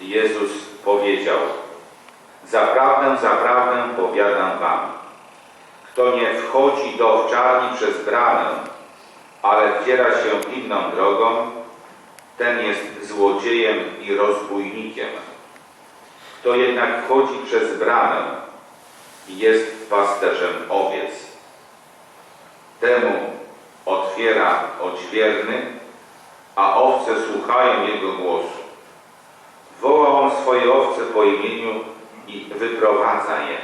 Jezus powiedział: Zaprawdę, zaprawdę powiadam wam, kto nie wchodzi do owczarni przez bramę, ale wdziera się inną drogą, ten jest złodziejem i rozbójnikiem. Kto jednak wchodzi przez bramę jest pasterzem owiec, temu otwiera odźwierny, a owce słuchają jego głosu. Woła on swoje owce po imieniu i wyprowadza je.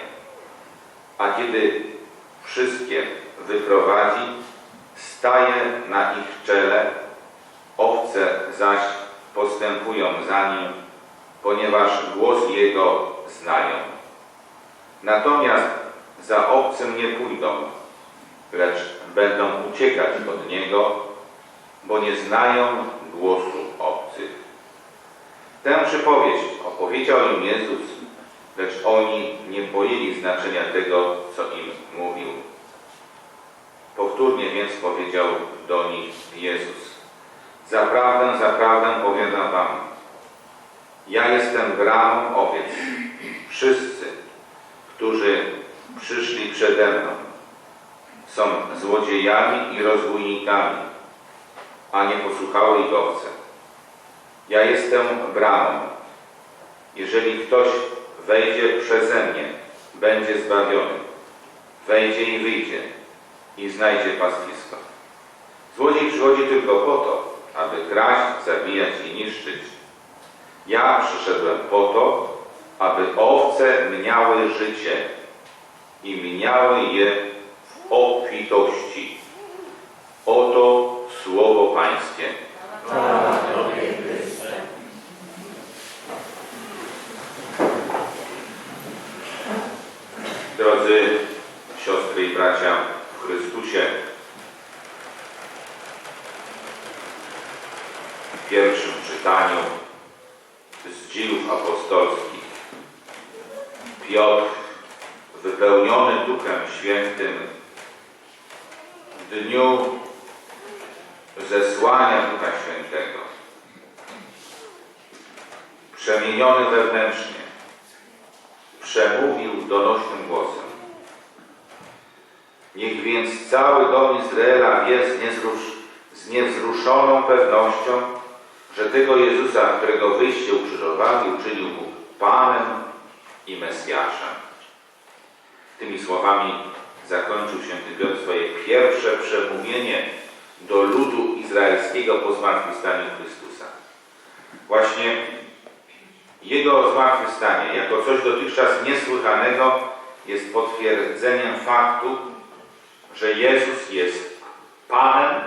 A kiedy wszystkie wyprowadzi, staje na ich czele, owce zaś postępują za nim, ponieważ głos jego znają. Natomiast za obcym nie pójdą, lecz będą uciekać od niego, bo nie znają głosu. Tę przypowieść opowiedział im Jezus, lecz oni nie pojęli znaczenia tego, co im mówił. Powtórnie więc powiedział do nich Jezus. Zaprawdę, zaprawdę powiadam wam, ja jestem bramą owiec. Wszyscy, którzy przyszli przede mną, są złodziejami i rozbójnikami, a nie posłuchały ich owce. Ja jestem bramą. Jeżeli ktoś wejdzie przeze mnie, będzie zbawiony. Wejdzie i wyjdzie i znajdzie pastwisko. Złodziej przychodzi tylko po to, aby kraść, zabijać i niszczyć. Ja przyszedłem po to, aby owce miały życie i miały je w obfitości. Oto słowo Pańskie. Drodzy W dniu zesłania Ducha Świętego, przemieniony wewnętrznie, przemówił donośnym głosem. Niech więc cały dom Izraela wie z, niezrusz, z niewzruszoną pewnością, że tego Jezusa, którego wyście ukrzyżowali, uczynił Bóg Panem i Mesjaszem. Tymi słowami zakończył święty Piotr swoje pierwsze przemówienie do ludu izraelskiego po zmartwychwstaniu Chrystusa. Właśnie jego zmartwychwstanie, jako coś dotychczas niesłychanego, jest potwierdzeniem faktu, że Jezus jest Panem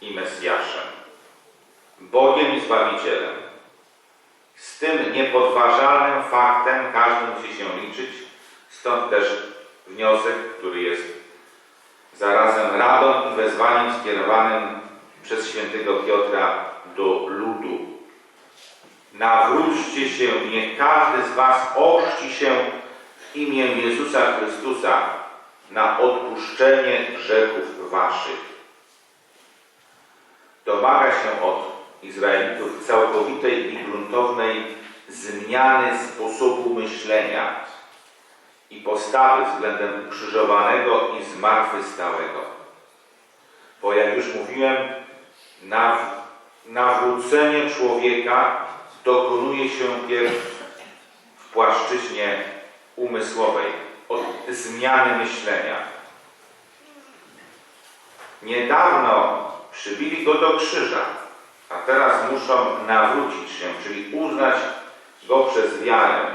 i Mesjaszem, Bogiem i Zbawicielem. Z tym niepodważalnym faktem każdy musi się liczyć, stąd też wniosek, który jest zarazem radą i wezwaniem skierowanym przez świętego Piotra do ludu. Nawróćcie się, niech każdy z was ochrzci się w imię Jezusa Chrystusa na odpuszczenie grzechów waszych. Domaga się od Izraelitów całkowitej i gruntownej zmiany sposobu myślenia i postawy względem ukrzyżowanego i zmartwychwstałego. Bo jak już mówiłem, naw nawrócenie człowieka dokonuje się pierw w płaszczyźnie umysłowej, od zmiany myślenia. Niedawno przybili go do krzyża, a teraz muszą nawrócić się, czyli uznać go przez wiarę,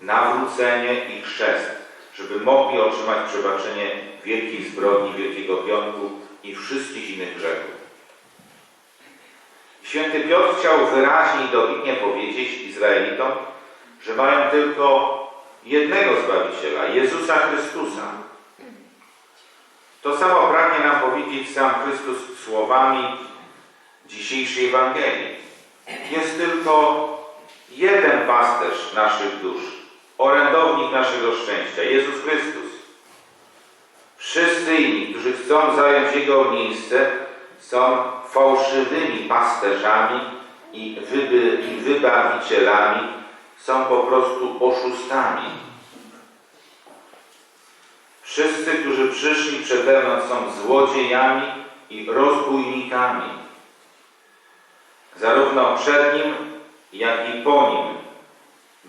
nawrócenie i chrzest, żeby mogli otrzymać przebaczenie wielkiej zbrodni, Wielkiego Piątku i wszystkich innych grzechów. Święty Piotr chciał wyraźnie i dobitnie powiedzieć Izraelitom, że mają tylko jednego Zbawiciela, Jezusa Chrystusa. To samo pragnie nam powiedzieć sam Chrystus słowami dzisiejszej Ewangelii. Jest tylko jeden pasterz naszych dusz, orędownik naszego szczęścia, Jezus Chrystus. Wszyscy inni, którzy chcą zająć Jego miejsce, są fałszywymi pasterzami i, wyby, i wybawicielami są po prostu oszustami. Wszyscy, którzy przyszli przede mną są złodziejami i rozbójnikami. Zarówno przed nim, jak i po nim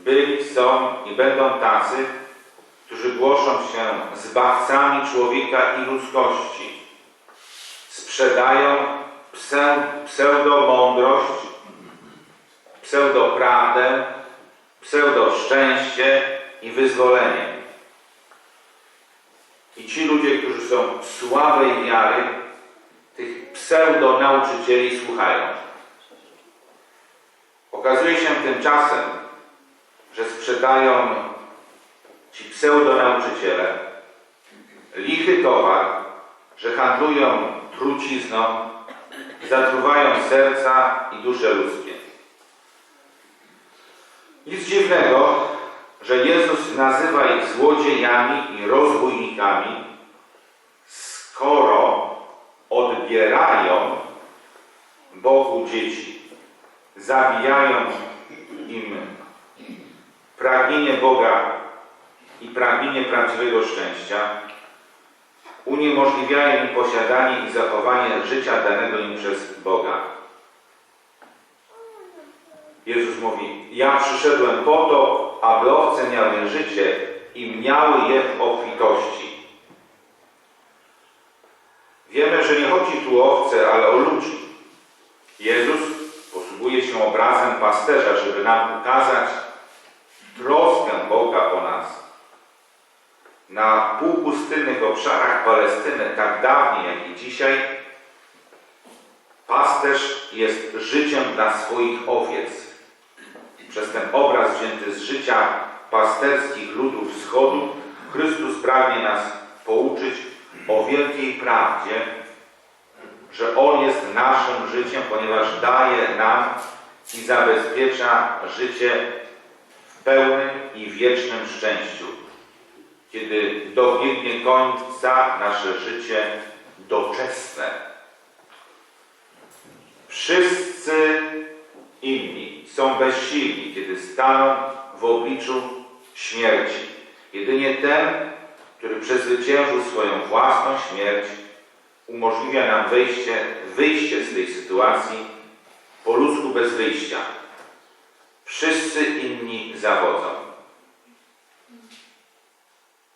byli, są i będą tacy, którzy głoszą się zbawcami człowieka i ludzkości. Sprzedają pseu, pseudomądrość, pseudoprawdę, pseudoszczęście i wyzwolenie. I ci ludzie, którzy są słabej wiary, tych pseudonauczycieli słuchają. Okazuje się tymczasem, że sprzedają ci pseudonauczyciele lichy towar, że handlują trucizną, zatruwają serca i dusze ludzkie. Nic dziwnego, że Jezus nazywa ich złodziejami i rozbójnikami, skoro odbierają Bogu dzieci, zabijają im pragnienie Boga i pragnienie prawdziwego szczęścia, uniemożliwiają im posiadanie i zachowanie życia danego im przez Boga. Jezus mówi, ja przyszedłem po to, aby owce miały życie i miały je w obfitości. Wiemy, że nie chodzi tu o owce, ale o ludzi. Jezus posługuje się obrazem pasterza, żeby nam ukazać troskę Boga o nas. Na półpustynnych obszarach Palestyny, tak dawniej jak i dzisiaj, pasterz jest życiem dla swoich owiec przez ten obraz wzięty z życia pasterskich ludów wschodu, Chrystus pragnie nas pouczyć o wielkiej prawdzie, że On jest naszym życiem, ponieważ daje nam i zabezpiecza życie pełnym i wiecznym szczęściu. Kiedy dobiegnie końca nasze życie doczesne. Wszyscy inni są bezsilni, kiedy staną w obliczu śmierci. Jedynie ten, który przezwyciężył swoją własną śmierć, umożliwia nam wejście, wyjście z tej sytuacji po ludzku bez wyjścia. Wszyscy inni zawodzą.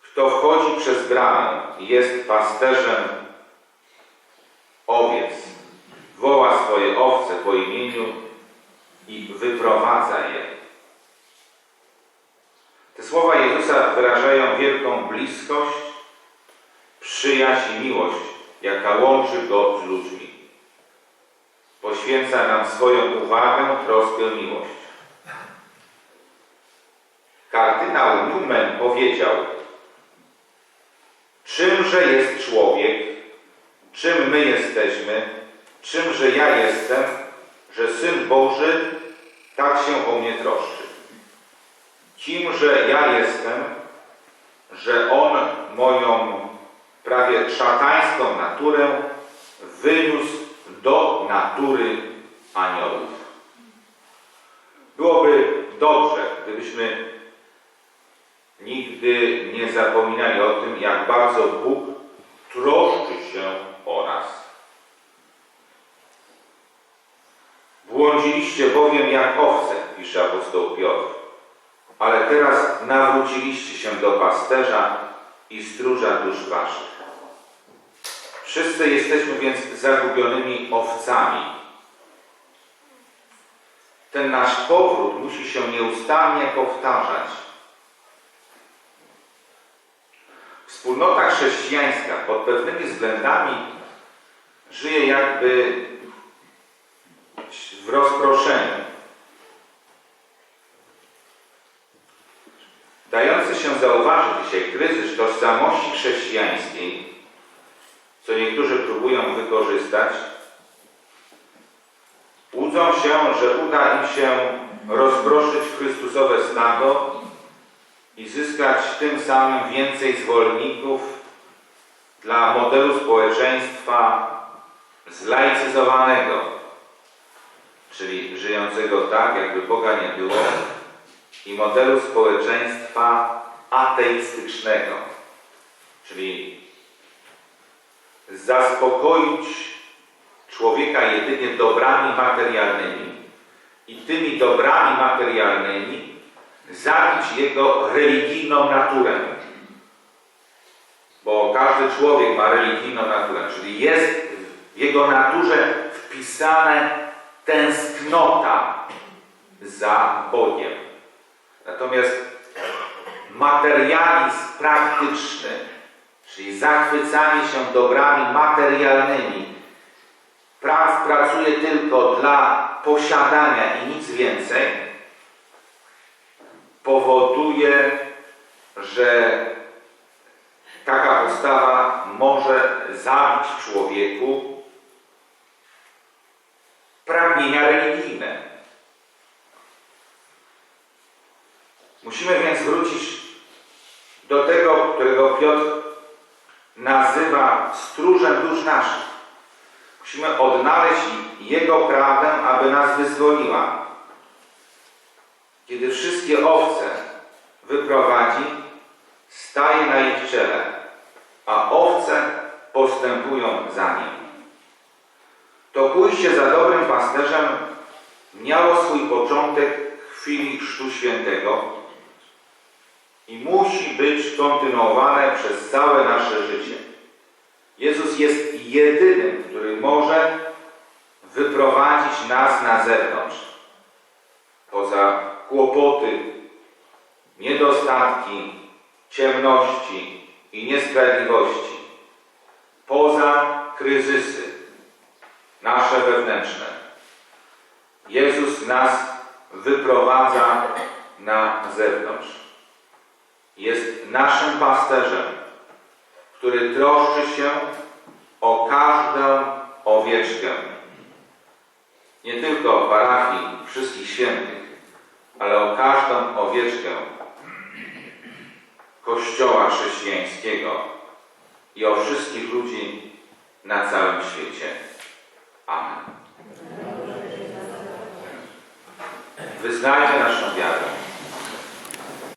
Kto wchodzi przez bramę jest pasterzem owiec, woła swoje owce po imieniu i wyprowadza je. Te słowa Jezusa wyrażają wielką bliskość, przyjaźń i miłość, jaka łączy Go z ludźmi. Poświęca nam swoją uwagę, troskę, miłość. Powiedział, czymże jest człowiek, czym my jesteśmy, czymże ja jestem, że Syn Boży tak się o mnie troszczy. Kimże ja jestem, że On moją prawie szatańską naturę wyniósł do natury aniołów. Byłoby dobrze, gdybyśmy nigdy nie zapominali o tym, jak bardzo Bóg troszczy się o nas. Błądziliście bowiem jak owce, pisze apostoł Piotr, ale teraz nawróciliście się do pasterza i stróża dusz waszych. Wszyscy jesteśmy więc zagubionymi owcami. Ten nasz powrót musi się nieustannie powtarzać. Wspólnota chrześcijańska pod pewnymi względami żyje jakby w rozproszeniu. Dający się zauważyć dzisiaj kryzys tożsamości chrześcijańskiej, co niektórzy próbują wykorzystać, łudzą się, że uda im się rozproszyć Chrystusowe stado i zyskać tym samym więcej zwolenników dla modelu społeczeństwa zlaicyzowanego, czyli żyjącego tak, jakby Boga nie było, i modelu społeczeństwa ateistycznego, czyli zaspokoić człowieka jedynie dobrami materialnymi i tymi dobrami materialnymi zabić jego religijną naturę. Bo każdy człowiek ma religijną naturę, czyli jest w jego naturze wpisane tęsknota za Bogiem. Natomiast materializm praktyczny, czyli zachwycanie się dobrami materialnymi, praw pracuje tylko dla posiadania i nic więcej, powoduje, że taka postawa może zabić człowieku pragnienia religijne. Musimy więc wrócić do tego, którego Piotr nazywa stróżem dusz naszych. Musimy odnaleźć Jego prawdę, aby nas wyzwoliła. Kiedy wszystkie owce wyprowadzi, staje na ich czele, a owce postępują za nim. To pójście za dobrym pasterzem miało swój początek w chwili Chrztu Świętego i musi być kontynuowane przez całe nasze życie. Jezus jest jedynym, który może wyprowadzić nas na zewnątrz. Poza kłopoty, niedostatki, ciemności i niesprawiedliwości. Poza kryzysy nasze wewnętrzne. Jezus nas wyprowadza na zewnątrz. Jest naszym pasterzem, który troszczy się o każdą owieczkę. Nie tylko parafii wszystkich świętych, ale o każdą owieczkę Kościoła chrześcijańskiego i o wszystkich ludzi na całym świecie. Amen. Wyznajmy naszą wiarę.